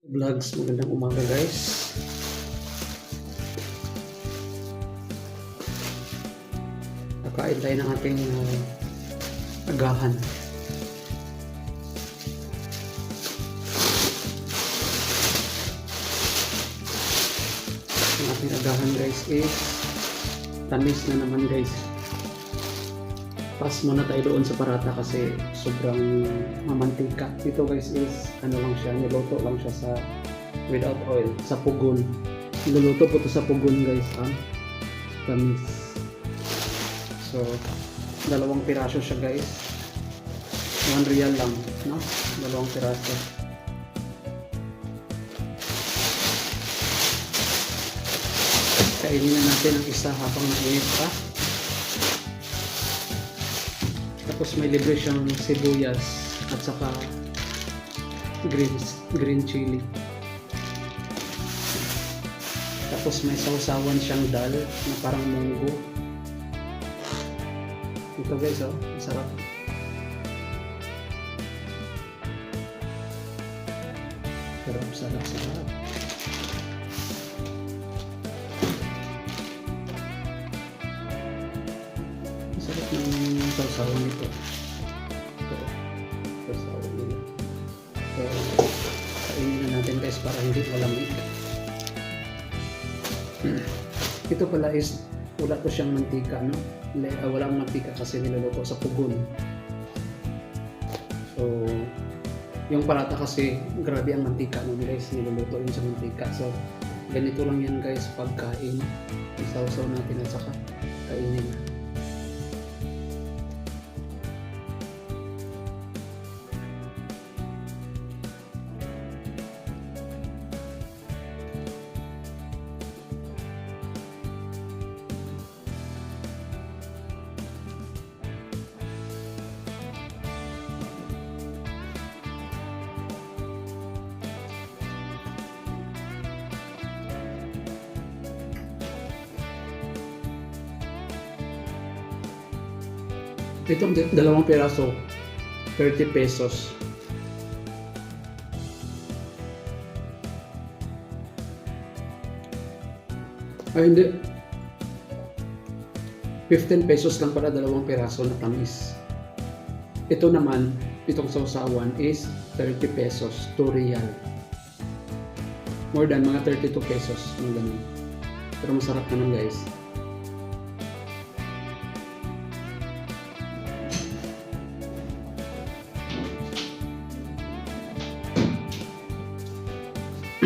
Vlogs, magandang umaga guys. Nakain tayo ng ating uh, agahan. Ang ating agahan guys is tamis na naman guys. Pass muna tayo doon sa parata kasi sobrang mamantika. Ito guys is ano lang siya, niluto lang siya sa without oil, sa pugon. Niluluto po ito sa pugon guys, ang tamis. So, dalawang piraso siya guys. 1 real lang, no? Dalawang piraso. Kainin na natin ang isa habang mainit pa. Tapos may libre siyang sibuyas at saka green, green chili. Tapos may sausawan siyang dal na parang munggo. Ito guys oh, sarap. Sarap, sarap, sarap. Ng sausawan nito. Ito, sausawan nila. So, kainin na natin guys para hindi malamig. Ito pala is wala to siyang mantika, no? Ah, walang mantika kasi niluluto sa pugon. So, yung parata kasi grabe ang mantika nun guys, niluluto yun sa mantika. So, ganito lang yan guys pagkain. Isawsaw natin at saka kainin Itong dalawang piraso, 30 pesos. Ay, hindi. 15 pesos lang para dalawang piraso na tamis. Ito naman, itong sausawan is 30 pesos, 2 real. More than mga 32 pesos, mga ganun. Pero masarap naman guys.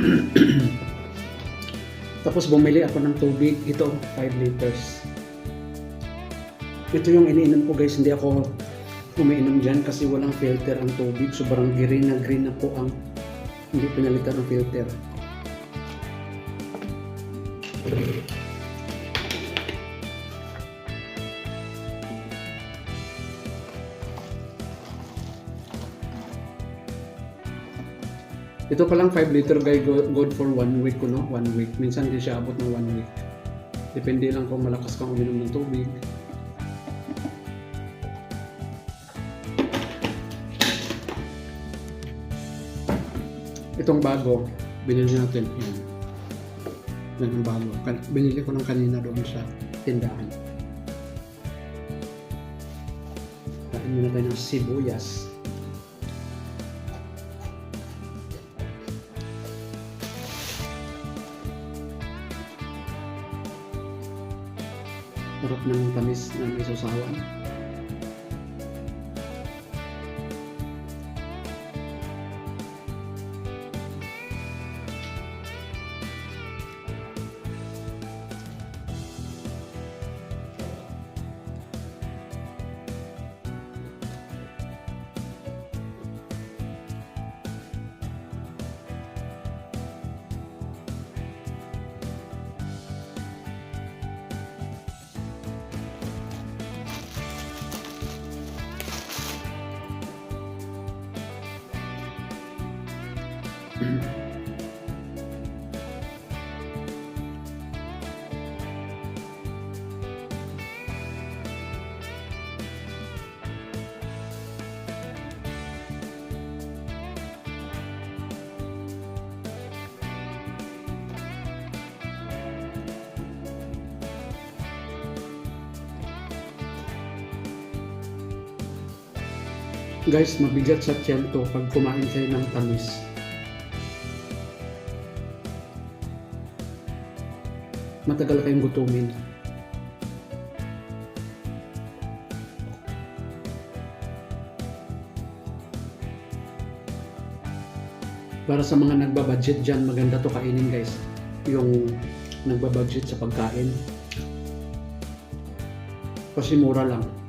Tapos bumili ako ng tubig. Ito, 5 liters. Ito yung iniinom ko guys. Hindi ako umiinom dyan kasi walang filter ang tubig. Sobrang green na green na po ang hindi pinalitan ng filter. Ito pa lang 5 liter guy go- good for 1 week ko no, 1 week. Minsan hindi siya abot ng 1 week. Depende lang kung malakas kang uminom ng tubig. Itong bago, binili natin. Yan. Yan ang bago. Binili ko ng kanina doon sa tindahan. Kain muna tayo ng sibuyas. Sarap ng tamis Guys, mabigat sa tiyan to pag kumain kayo ng tamis. Matagal kayong gutumin. Para sa mga nagbabudget dyan, maganda to kainin guys. Yung nagbabudget sa pagkain. Kasi mura lang.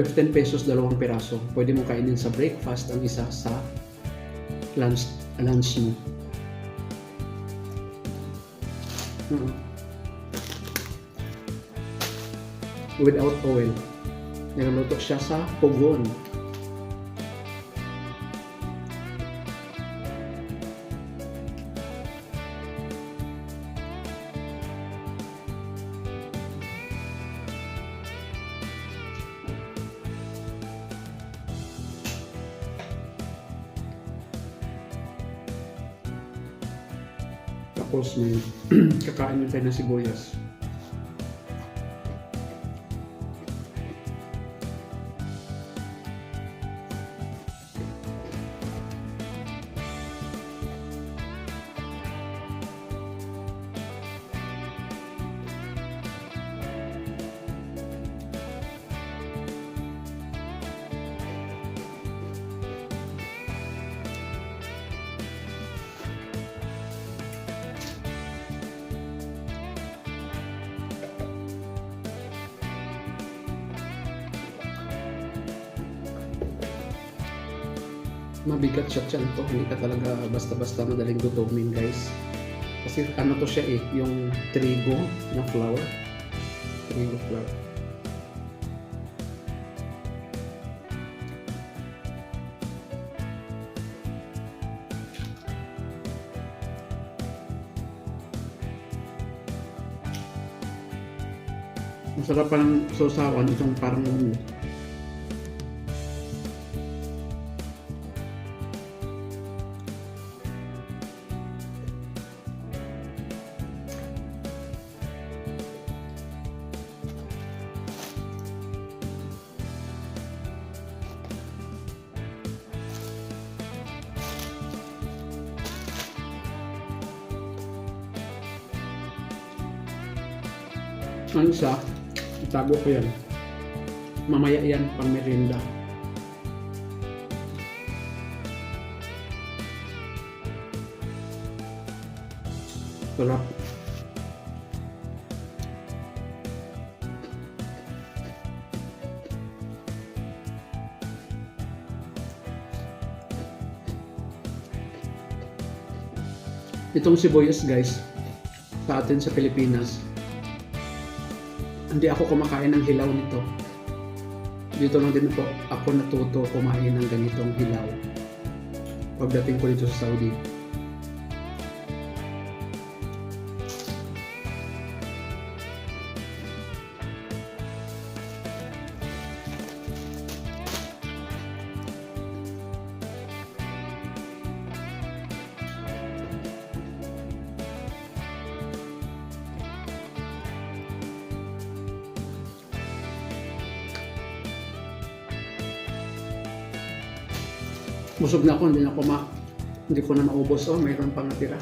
15 pesos dalawang piraso. Pwede mo kainin sa breakfast ang isa sa lunch lunch mo. Mm. Without oil. Niluluto siya sa pugon. Tapos may kakain din tayo ng sibuyas. Mabigat siya tiyan to. Hindi ka talaga basta-basta madaling gutumin guys. Kasi ano to siya eh, yung trigo na flour. Trigo flour. Masarap pa ng sausawan itong parang Ang isa, itago ko yan. Mamaya yan pang merienda. Sarap. Itong sibuyas guys, sa atin sa Pilipinas, hindi ako kumakain ng hilaw nito. Dito lang din po ako natuto kumain ng ganitong hilaw. Pagdating ko dito sa Saudi. Busog na ako, hindi na ako hindi ko na maubos. Oh, mayroon pang natira.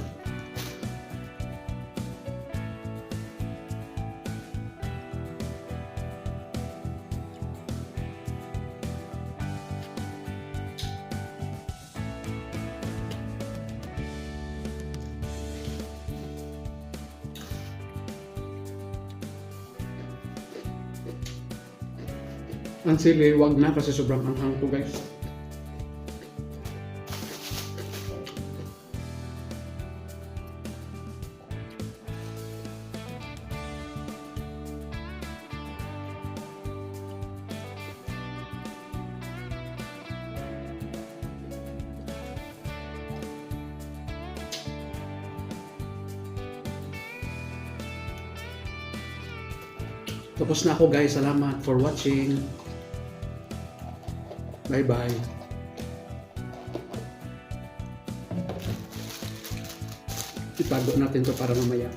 Ang sili, wag na kasi sobrang anghang to guys. Tapos na ako guys. Salamat for watching. Bye-bye. Itago natin to para mamaya.